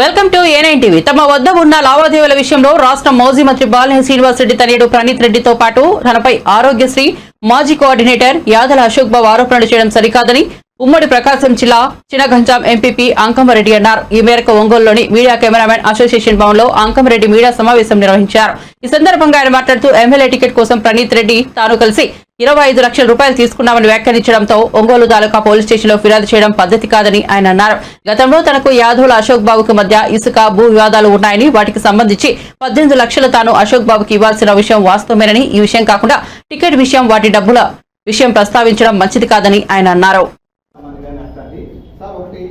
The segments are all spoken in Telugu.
Welcome to A9 TV. తమ వద్ద ఉన్న లావాదేవీల విషయంలో రాష్ట్ర మాజీ మంత్రి బాలినేని శ్రీనివాస్ రెడ్డి తనయుడు ప్రణీత్ రెడ్డితో పాటు తనపై ఆరోగ్యశ్రీ మాజీ కోఆర్డినేటర్ యాదల అశోక్ బాబు ఆరోపణలు చేయడం సరికాదని ఉమ్మడి ప్రకాశం జిల్లా చినగంజాం ఎంపీపీ అంకమరెడ్డి అన్నారు. ఈ మేరకు ఒంగోలులోని మీడియా కెమెరామెన్ అసోసియేషన్ భవన్లో అంకమరెడ్డి మీడియా సమావేశం నిర్వహించారు. ఈ సందర్భంగా ఆయన మాట్లాడుతూ ఎమ్మెల్యే టికెట్ కోసం ప్రణీత్ రెడ్డి తాను కలిసి ఇరవై ఐదు లక్షల రూపాయలు తీసుకున్నామని వ్యాఖ్యానించడంతో ఒంగోలు తాలూకా పోలీస్ స్టేషన్లో ఫిర్యాదు చేయడం పద్ధతి కాదని ఆయన అన్నారు. గతంలో తనకు యాదవుల అశోక్ బాబుకు మధ్య ఇసుక భూ వివాదాలు ఉన్నాయని వాటికి సంబంధించి పద్దెనిమిది లక్షలు తాను అశోక్ బాబుకి ఇవ్వాల్సిన విషయం వాస్తవమేనని ఈ విషయం కాకుండా టికెట్ విషయం వాటి డబ్బుల విషయం ప్రస్తావించడం మంచిది కాదని ఆయన అన్నారు సామాన్యంగా నష్టాన్ని సార్ ఒకటి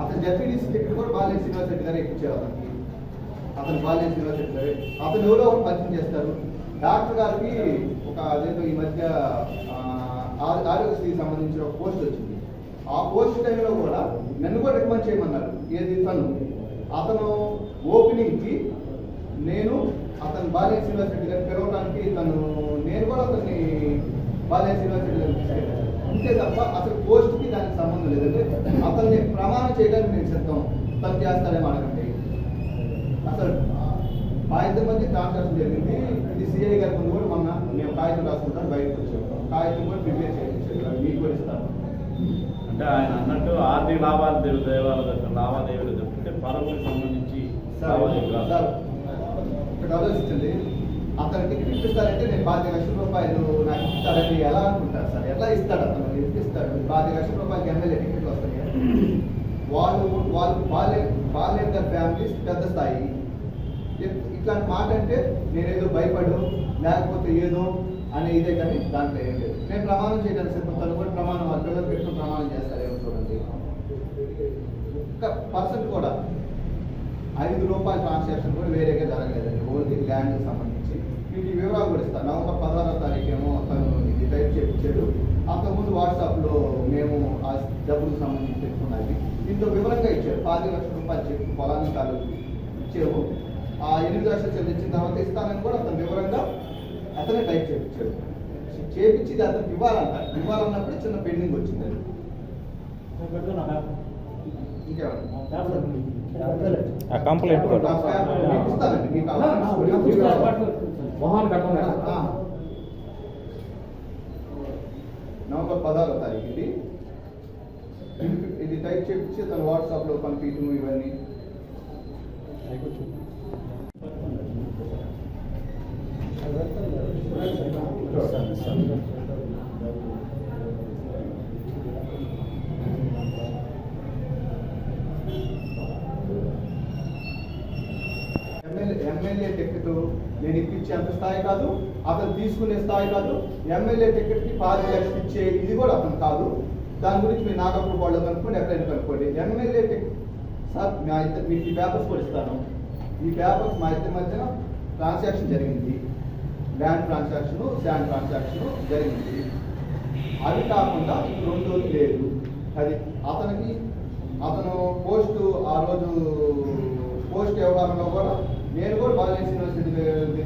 అతను జడ్పీడీసీ టికెట్ కూడా బాలినేని శ్రీనివాస్ రెడ్డి అతనికి అతను బాలినేని శ్రీనివాస్ రెడ్డి అతను ఎవరో ఒకటి పరిచయం చేస్తారు. డాక్టర్ గారికి ఒక అదేదో ఈ మధ్య ఆరోగ్యశ్రీ ఆరోగ్యశ్రీకి సంబంధించిన ఒక పోస్ట్ వచ్చింది. ఆ పోస్ట్ టైంలో కూడా నన్ను కూడా రికమెండ్ చేయమన్నారు. ఏది తను? అతను ఓపెనింగ్కి నేను అతను బాలయ్య శ్రీనివాస్ రెడ్డి గారిని పిలవడానికి తను నేను కూడా అతన్ని బాలయ్య శ్రీనివాస్ రెడ్డి గారిని తీసుకెళ్ళాను అంతే తప్ప అసలు పోస్ట్కి దానికి సంబంధం లేదంటే అతన్ని ప్రమాణం చేయడానికి నేను సిద్ధం. తను చేస్తాడేమో అడగండి అసలు ఇద్దరి మధ్య ట్రాన్సాక్షన్ జరిగింది. ఇది సిఐ గారి ముందు కూడా మొన్న మేము కాగితం రాసుకుంటాం బయటకు వచ్చాము కాగితం కూడా ప్రిపేర్ చేయించారు. మీకు కూడా ఇస్తాను అంటే ఆయన అన్నట్టు ఆర్థిక లావాదేవీలు దేవాల దగ్గర లావాదేవీలు చెప్తే పరములకు సంబంధించి ఆలోచించండి అతను టికెట్ ఇప్పిస్తారంటే నేను పాతిక లక్షల రూపాయలు నాకు ఇస్తారని ఎలా అనుకుంటారు సార్? ఎలా ఇస్తాడు అతను? ఇప్పిస్తాడు పాతిక లక్షల రూపాయలకి ఎమ్మెల్యే టికెట్ వస్తాయి? వాళ్ళు వాళ్ళు బాల్య ద ఫ్యామిలీస్ పెద్ద స్థాయి. ఇట్లా ఇట్లాంటి మాట అంటే నేనేదో భయపడు లేకపోతే ఏదో అనే ఇదే కానీ దాంట్లో ఏం లేదు. నేను ప్రమాణం చేయడానికి సిద్ధపడతాను తను కూడా ప్రమాణం వాళ్ళ పిల్లలు పెట్టుకుని ప్రమాణం చేస్తారేమో చూడండి. ఒక్క పర్సెంట్ కూడా ఐదు రూపాయల ట్రాన్సాక్షన్ కూడా వేరేగా జరగలేదండి. ఓన్లీ ల్యాండ్కి సంబంధించి. వీటి వివరాలు కూడా ఇస్తాను నవంబర్ పదహారో తారీఖు ఏమో అతను ఇది టైప్ చేయించాడు అంతకుముందు వాట్సాప్లో డబ్బులకు సంబంధించి పెట్టుకున్నది దీంతో వివరంగా ఇచ్చాడు పాతి లక్షల రూపాయలు చెప్పి పొలాన్ని కాదు ఇచ్చాము ఆ ఎనిమిది లక్షలు చెల్లించిన తర్వాత ఇస్తానని కూడా అతను వివరంగా అతనే టైప్ చేయించాడు చేపించి ఇది అతనికి ఇవ్వాలంట ఇవ్వాలన్నప్పుడు చిన్న పెండింగ్ వచ్చింది అది కంప్లైంట్ కూడా ఆ స్టాంప్ మీకు ఇస్తానండి మీకు కావాలి ఆ. నవంబర్ పదహారో తారీఖు ఇది ఇది టైప్ తను వాట్సాప్లో పంపించడం ఇవన్నీ. ఎమ్మెల్యే టికెట్ నేను ఇప్పించేంత స్థాయి కాదు అతను తీసుకునే స్థాయి కాదు. ఎమ్మెల్యే టికెట్కి పాతి లక్షలు ఇచ్చే ఇది కూడా అతను కాదు. దాని గురించి మీరు నాగపూర్ వాళ్ళు కనుక్కోండి. ఎక్కడైనా కనుక్కోండి ఎమ్మెల్యే సార్ మా ఇద్దరు మీకు ఈ పేపర్స్ కూడా ఇస్తాను ఈ పేపర్స్ మా ఇద్దరి మధ్యన ట్రాన్సాక్షన్ జరిగింది. ల్యాండ్ ట్రాన్సాక్షన్ శాండ్ ట్రాన్సాక్షన్ జరిగింది. అవి కాకుండా రెండు లేదు. అది అతనికి అతను పోస్ట్ ఆ రోజు పోస్ట్ వ్యవహారంలో కూడా నేను కూడా బాలినేని యూనివర్సిటీ దగ్గరికి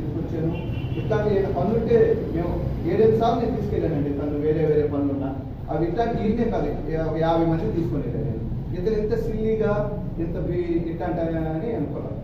ఇట్లాంటి ఏదైనా పనులుంటే మేము ఏడైదు సార్లు నేను తీసుకెళ్ళానండి. తను వేరే వేరే పనులున్నా. అవి ఇట్లా ఈయనే కాదు యాభై మంది తీసుకుని ఇతను ఎంత సిల్లీగా ఎంత బి- ఇట్లాంటి అని అనుకున్నాను